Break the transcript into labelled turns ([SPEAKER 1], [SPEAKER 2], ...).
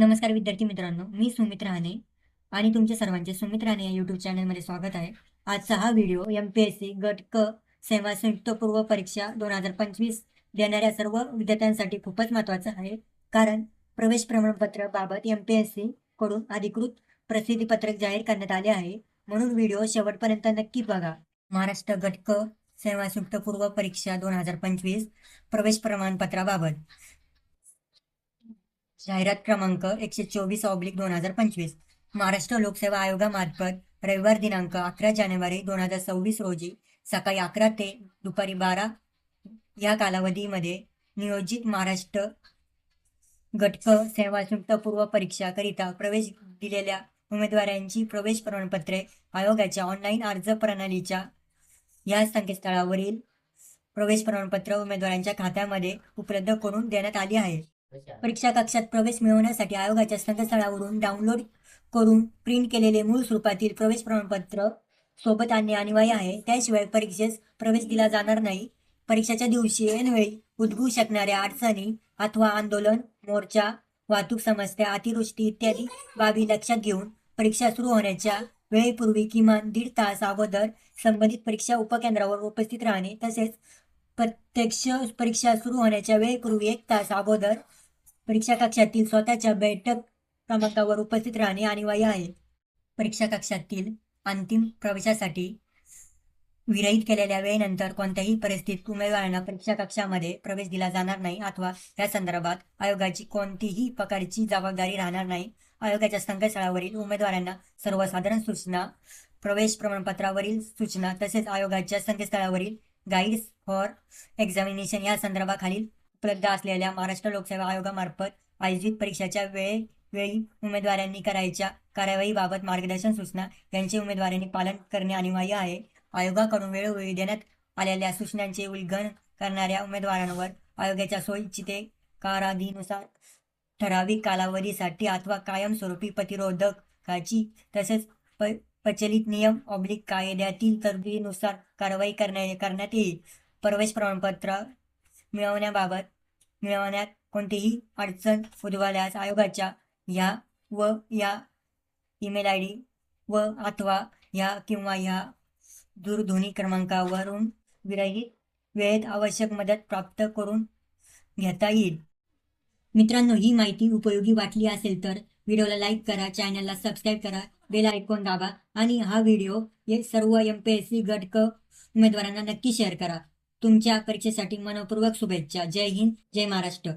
[SPEAKER 1] नमस्कार विद्यार्थी मित्रांनो मी सुमित राणे आणि तुमच्या सर्वांचे सुमित राहणे या युट्यूब चॅनलमध्ये स्वागत आहे. आजचा हा video M P S C गट क सेवा संयुक्त पूर्व परीक्षा दोन हजार पंचवीस देणाऱ्या सर्व विद्यार्थ्यांसाठी खूपच महत्त्वाचा आहे. कारण प्रवेश प्रमाणपत्र बाबत एम पी एस सी कडून अधिकृत प्रसिद्धीपत्रक जाहीर करण्यात आले आहे. म्हणून व्हिडिओ शेवटपर्यंत नक्की बघा. महाराष्ट्र गट क सेवा संयुक्त पूर्व परीक्षा दोन हजार पंचवीस प्रवेश प्रमाणपत्राबाबत. जाहिरात क्रमांक एकशे चोवीस ऑब्लिक दोन हजार पंचवीस. महाराष्ट्र लोकसेवा आयोगामार्फत रविवार दिनांक अकरा जानेवारी दोन हजार सव्वीस रोजी सकाळी अकरा ते दुपारी बारा या कालावधीमध्ये नियोजित महाराष्ट्र गटक सेवा संयुक्त पूर्व परीक्षाकरिता प्रवेश दिलेल्या उमेदवारांची प्रवेश प्रमाणपत्रे आयोगाच्या ऑनलाईन अर्ज प्रणालीच्या या संकेतस्थळावरील प्रवेश प्रमाणपत्र उमेदवारांच्या खात्यामध्ये उपलब्ध करून देण्यात आली आहे परीक्षा कक्षात प्रवेश मिळवण्यासाठी आयोगाच्या संकेतस्थळावरून डाउनलोड करून प्रिंट केलेले मूळ स्वरूपातील प्रवेश प्रमाणपत्र सोबत आणणे अनिवार्य आहे. त्याशिवाय परीक्षेस प्रवेश दिला जाणार नाही. परीक्षेच्या दिवशी ऐनवेळी उद्भवू शकणाऱ्या अडचणी अथवा आंदोलन मोर्चा वाहतूक समस्या अतिवृष्टी इत्यादी बाबी लक्षात घेऊन परीक्षा सुरू होण्याच्या वेळेपूर्वी किमान दीड तास अगोदर संबंधित परीक्षा उपकेंद्रावर उपस्थित राहणे तसेच प्रत्यक्ष परीक्षा सुरू होण्याच्या वेळेपूर्वी एक तास अगोदर परीक्षा कक्षातील स्वतःच्या बैठक क्रमांकावर उपस्थित राहणे अनिवार्य आहे. परीक्षा कक्षातील अंतिम प्रवेशासाठी विरहित केलेल्या वेळेनंतर कोणत्याही परिस्थितीत उमेदवारांना परीक्षा कक्षामध्ये प्रवेश दिला जाणार नाही अथवा या संदर्भात आयोगाची कोणतीही प्रकारची जबाबदारी राहणार नाही. आयोगाच्या संकेतस्थळावरील उमेदवारांना सर्वसाधारण सूचना प्रवेश प्रमाणपत्रावरील सूचना तसेच आयोगाच्या संकेतस्थळावरील गाईड्स फॉर एक्झामिनेशन या संदर्भाखालील उपलब्ध असलेल्या महाराष्ट्र लोकसेवा आयोगामार्फत आयोजित परीक्षेच्या वेळे वेळी उमेदवारांनी करायच्या कार्यवाहीबाबत मार्गदर्शन सूचना यांचे उमेदवारांनी पालन करणे अनिवार्य आहे. आयोगाकडून वेळोवेळी देण्यात आलेल्या सूचनांचे उल्लंघन करणाऱ्या उमेदवारांवर आयोगाच्या सोयीचिते काराधीनुसार ठराविक कालावधीसाठी अथवा कायमस्वरूपी प्रतिरोधकाची तसेच प प्रचलित नियम ऑब्लिक कायद्यातील तरतुदीनुसार कारवाई करण्या करण्यात येईल. प्रवेश प्रमाणपत्र मिळवण्याबाबत मिळवण्यात कोणतीही अडचण उद्भवल्यास आयोगाच्या या व या ईमेल आय डी व अथवा या किंवा या दूरध्वनी क्रमांकावरून विरहित वेळेत आवश्यक मदत प्राप्त करून घेता येईल. मित्रांनो ही माहिती उपयोगी वाटली असेल तर व्हिडिओला लाईक करा चॅनलला सबस्क्राईब करा बेल आयकॉन दाबा आणि हा व्हिडिओ सर्व एम पी एस सी गट क उमेदवारांना नक्की शेअर करा. तुमच्या परीक्षेसाठी मनपूर्वक शुभेच्छा. जय हिंद जय महाराष्ट्र.